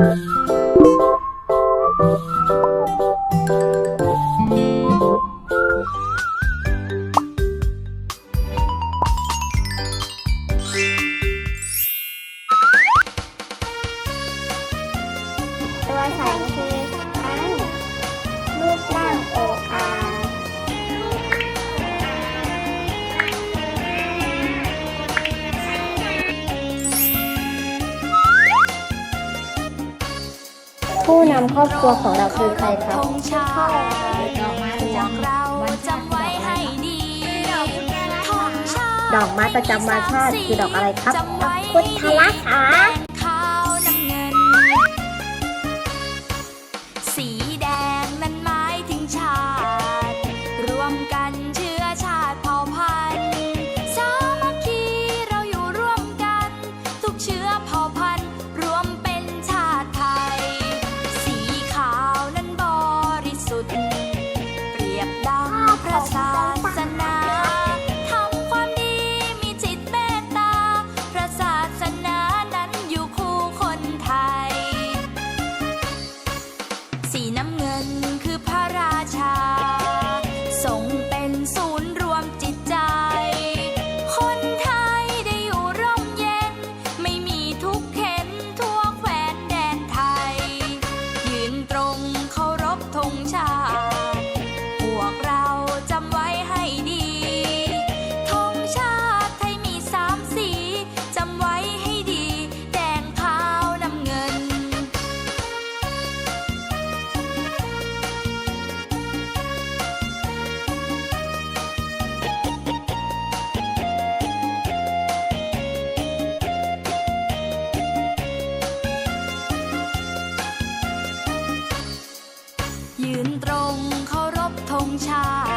สวัสดีค่ะ ผู้นำครอบครัวของเราคือใครครับธงชาติจากเราจำไว้ให้ดีธงชาติดอกไม้ประจำวันชาติคือดอกอะไรครับ จำไว้พุทธลักษณ์ค่ะขาวน้ำเงิน สีแดงนั้นหมายถึงชาติ รวมกันเชื้อช สีน้ำเงิน ชาติ